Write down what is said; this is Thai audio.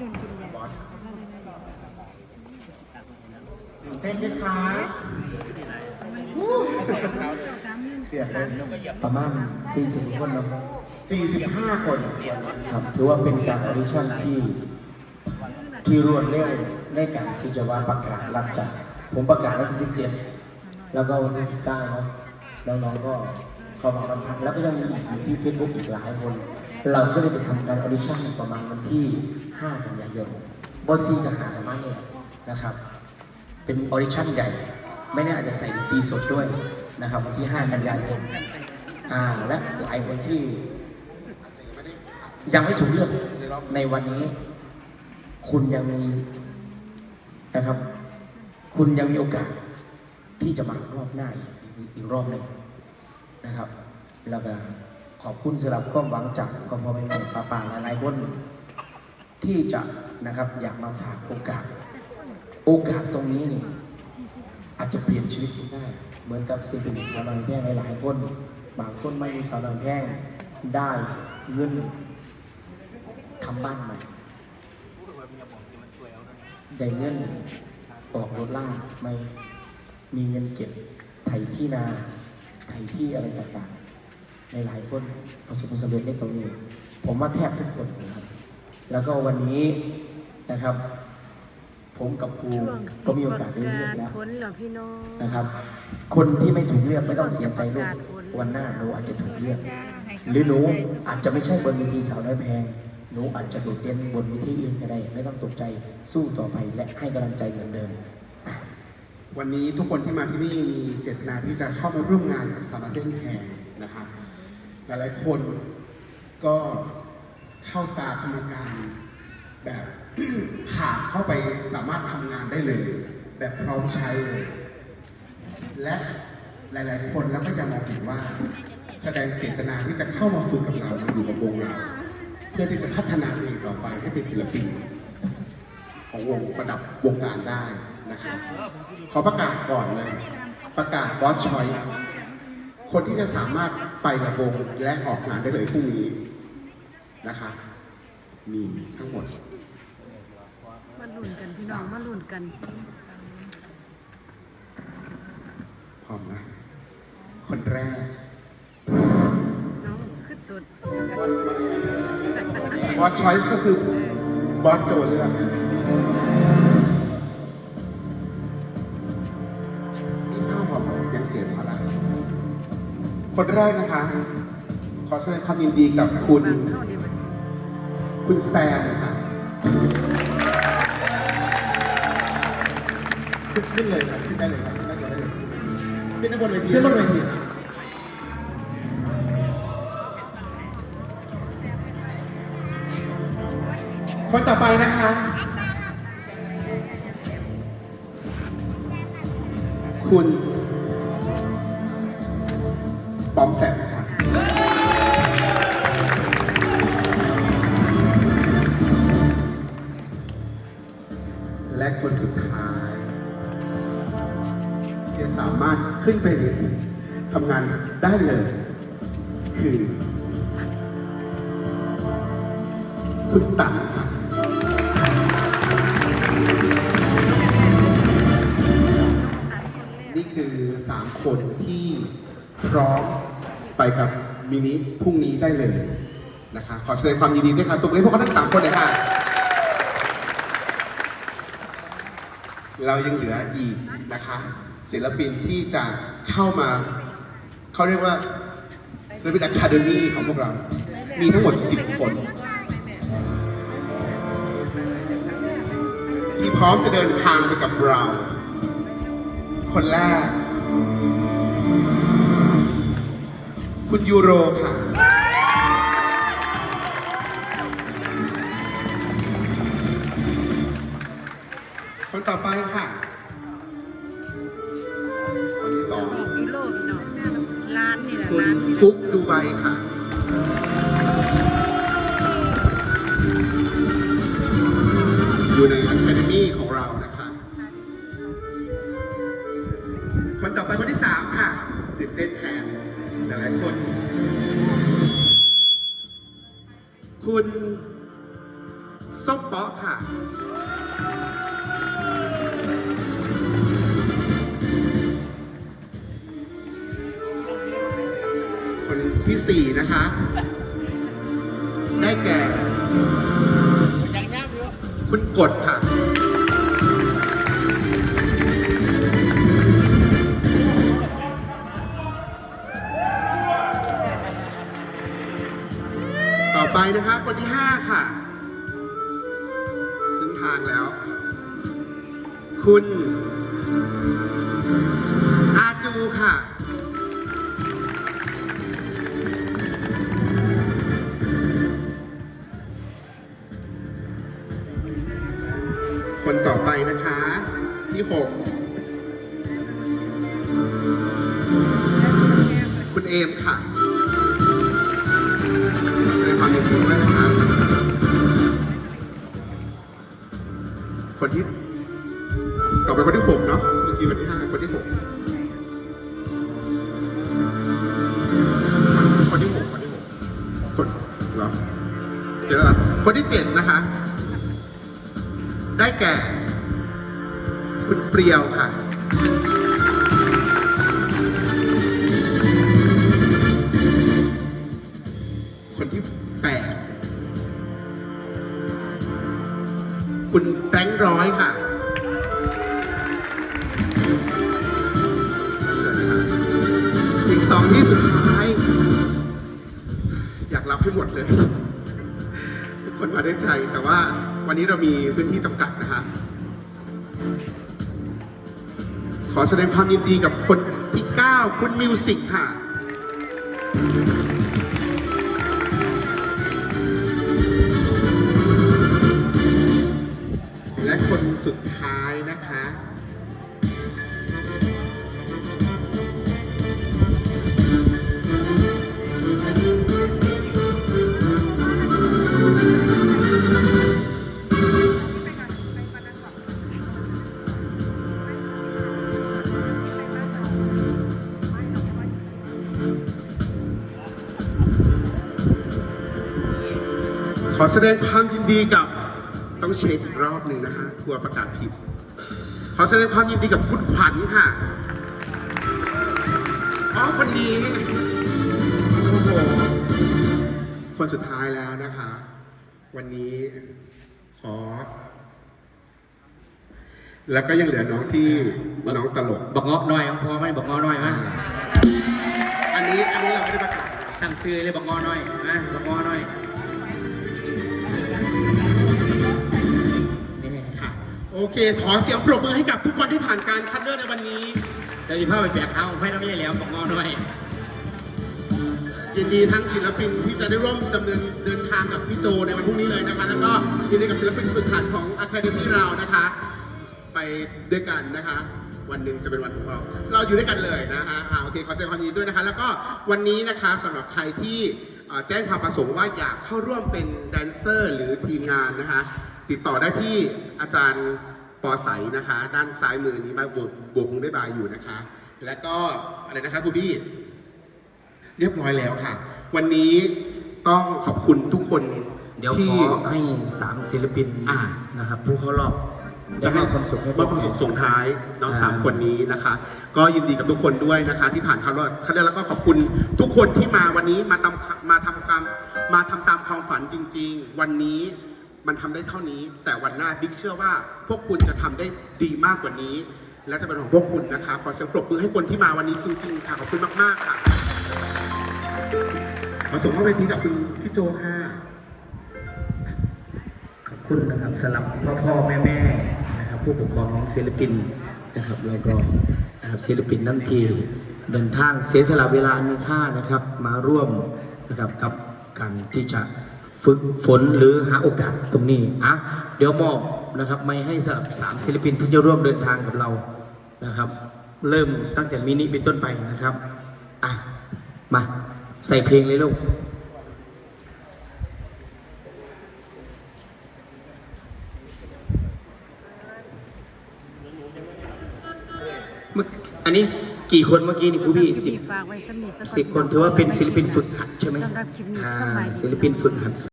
ตื่นเต้นไหมคะเสียเลยประมาณ 40 คนแล้ว45 คนครับถือว่าเป็นการออดิชั่นที่ที่รวดเร็วในการที่จะว่าประกาศรับจากผมประกาศวันที่17 แล้วก็วันที่19เนาะน้องๆก็เข้ามาบรรทัดแล้วก็ยังมีอีกอยู่ที่เฟซบุ๊กอีกหลายคน เราก็เลยไปทำการออดิชั่นประมาณวันที่ 5 กันยายนบอสซี่กับหาธรรมะเนี่ยนะครับ เป็นออดิชั่นใหญ่ ไม่แน่อาจจะใส่ดนตรีสดด้วยนะครับวันที่ 5 กันยายนอ่าและหลายคนที่ ยังไม่ถูกเลือกในวันนี้ คุณยังมีนะครับ คุณยังมีโอกาสที่จะมารอบหน้าอีกอีกอีกรอบหนึ่งนะครับ แล้วก็ ขอบคุณสำหรับความหวังจากกองพ่อแม่ป้าป่าหลายๆคนที่จะนะครับอยากมาฝากโอกาส โอกาสตรงนี้นี่อาจจะเปลี่ยนชีวิตคุณได้ เหมือนกับศิลปินสาวน้อยแพร่งหลายๆคน บางคนไม่มีสาวน้อยแพร่งได้เงินทำบ้านใหม่ได้เงินออกรถล่างไม่มีเงินเก็บไถที่นาไถที่อะไรต่างๆ ในหลายคนประสบความสำเร็จในตรงนี้ ผมว่าแทบทุกคนนะครับ แล้วก็วันนี้นะครับ ผมกับครูก็มีโอกาสได้เลือกแล้วผลเหรอพี่น้องนะครับ คนที่ไม่ถูกเลือกไม่ต้องเสียใจลูกวันหน้าหนูอาจจะถูกเลือกหรือหนูอาจจะไม่ใช่บนเวทีสาวน้อยแพงหนูอาจจะโดดเด่นบนเวทีอื่นก็ได้ ไม่ต้องตกใจสู้ต่อไปและให้กำลังใจเหมือนเดิมอะวันนี้ทุกคนที่มาที่นี่มีเจตนาที่จะเข้ามาร่วมงานกับสาวน้อยเต้นแพงนะคะ หลายๆคนก็เข้าตากรรมการแบบขาดเข้าไปสามารถทำงานได้เลย แบบพร้อมใช้เลย และหลาย ๆ คนแล้วก็ยังมองเห็นว่า แสดงเจตนาที่จะเข้ามาฝึกกับเรามาอยู่กับวงเราเพื่อที่จะพัฒนาตัวเองต่อไปให้เป็นศิลปิน ของวงประดับวงการได้นะครับขอประกาศก่อนเลย ประกาศ God Choice คนที่จะสามารถไปกับวงและออกงานได้เลยพรุ่งนี้นะคะมีทั้งหมด มาลุ้นกันพี่น้องมาลุ้นกัน พร้อมนะ คนแรกน้องขึ้นตุด God Choice ก็คือบอสโจเลือก คนแรกนะคะ ขอแสดงความยินดีกับคุณ คุณแซมค่ะขึ้นเลยครับขึ้นได้เลยครับขึ้นได้เลยขึ้นได้บนเวทีขึ้นบนเวทีคนต่อไปนะคะ คุณ อมแปมค่ะและคนสุดท้ายที่จะสามารถขึ้นไปทำงานได้เลย คือ คุณตันครับนี่คือสามคนที่พร้อม ไปกับมินิพรุ่งนี้ได้เลยนะคะขอแสดงความยินดีด้วยค่ะตบมือให้พวกเขาทั้งสามคนเลยค่ะ เรายังเหลืออีกนะคะศิลปินที่จะเข้ามาเขาเรียกว่าศิลปินอะคาเดมี่ของพวกเรา มีทั้งหมด 10 คน ที่พร้อมจะเดินทางไปกับเรา คนแรก ยูโรค่ะ คนต่อไปค่ะคนที่สองพี่โลพี่น้องร้านนี่แหละคุณร้านนี่แหละฟุกดูไบค่ะ อยู่ในอคาเดมี่ของเรา ส้มป๊อกค่ะคนที่สี่นะคะ ได้แก่คุณกดค่ะ คุณ อาจูค่ะ คนต่อไปนะคะ ที่หกคุณเอมค่ะแสดงความยินดีด้วยนะคะคนที่ต่อไปคนที่ กเนาะเมื่อกี้คนที่ห้าคนที่หกคนที่หกคนที่หกคนเหรอเจอแล้วคนที่เจ็ดนะคะ ได้แก่ คุณเปรียวค่ะคนที่แปดคุณแบงค์ร้อยค่ะ กสองที่สุดท้าย อยากรับให้หมดเลย ทุกคนมาด้วยใจ แต่ว่าวันนี้เรามีพื้นที่จำกัดนะคะ ขอแสดงความยินดีกับคนที่ 9 คุณมิวสิกค่ะและคนสุดท้ายนะคะ อแสดงความยินดีกับต้องเช็คอีกรอบหนึ่งนะฮะกลัวประกาศผิด ขอแสดงความยินดีกับคุณขวัญค่ะอ๋อคนนี้นี่โอ้โหคนสุดท้ายแล้วนะคะ วันนี้ขอ แล้วก็ยังเหลือน้องที่น้องตลกบอกเงาะหน่อยพอไหมบอกเงาะหน่อยไหมอันนี้อันนี้เราไม่ได้ประกาศ ตั้งชื่อเลยบอกเงาะหน่อยนะบอกเงาะหน่อย เค ขอเสียงปรบมือให้กับทุกคนที่ผ่านการคัดเลือกในวันนี้เดี๋ยวจะพไปแจกเอาให้น้ำไม่ได้แล้วบอกเงาะหน่อยยินดีทั้งศิลปินที่จะได้ร่วมดำเนินเดินทางกับพี่โจในวันพรุ่งนี้เลยนะคะ แล้วก็ยินดีกับศิลปินฝึกหัดของ Academy เรานะคะ ไปด้วยกันนะคะ วันหนึ่งจะเป็นวันของเรา เราอยู่ด้วยกันเลยนะคะอ่าโอเคขอแสดงความยินดีด้วยนะคะ แล้วก็วันนี้นะคะสำหรับใครที่แจ้งความประสงค์ว่าอยากเข้าร่วมเป็นแดนเซอร์ หรือทีมงานนะคะ ติดต่อได้ที่อาจารย์ปอใสนะคะ ด้านซ้ายมือนี้มาบวกบวกมือได้บายอยู่นะคะ และก็อะไรนะคะครูบี้เรียบร้อยแล้วค่ะ วันนี้ต้องขอบคุณทุกคนเดี๋ยวที่ขอให้สามศิลปินอ่า นะครับผู้เข้ารอบจะให้มอบความสุขให้มอบความสุขส่งท้ายน้องอ่าสามคนนี้นะคะ ก็ยินดีกับทุกคนด้วยนะคะ ที่ผ่านเขารอบเขาเรียกแล้วก็ขอบคุณทุกคนที่มาวันนี้มาทำมาทำตามมาทำตามความฝันจริง ๆ วันนี้ มันทำได้เท่านี้ แต่วันหน้าบิ๊กเชื่อว่า พวกคุณจะทำได้ดีมากกว่านี้ และจะเป็นของพวกคุณนะคะ ขอเสียงปรบมือให้คนที่มาวันนี้จริงๆค่ะขอบคุณมากๆค่ะขอส่งเข้าเวทีกับคุณพี่โจค่ะขอบคุณนะครับสำหรับพ่อพ่อแม่แม่นะครับผู้ปกครองของศิลปินนะครับแล้วก็นะครับศิลปินน้ำทีเดินทางเสียสละเวลาอันมีค่านะครับ มาร่วมนะครับกับการที่จะ ฝึกฝนหรือหาโอกาสตรงนี้อะเดี๋ยวมอบนะครับไม่ให้สำหรับสามศิลปินที่จะร่วมเดินทางกับเรานะครับ เริ่มตั้งแต่มินิเป็นต้นไปนะครับอะมาใส่เพลงเลยลูกเมื่ออันนี้กี่คนเมื่อกี้นี่ครูพี่สิบฝากไว้สำนีสักสิบคนถือว่าเป็นศิลปินฝึกหัดใช่ไหมสำหรับคลิปนี้อ่าสบายดีศิลปินฝึกหัด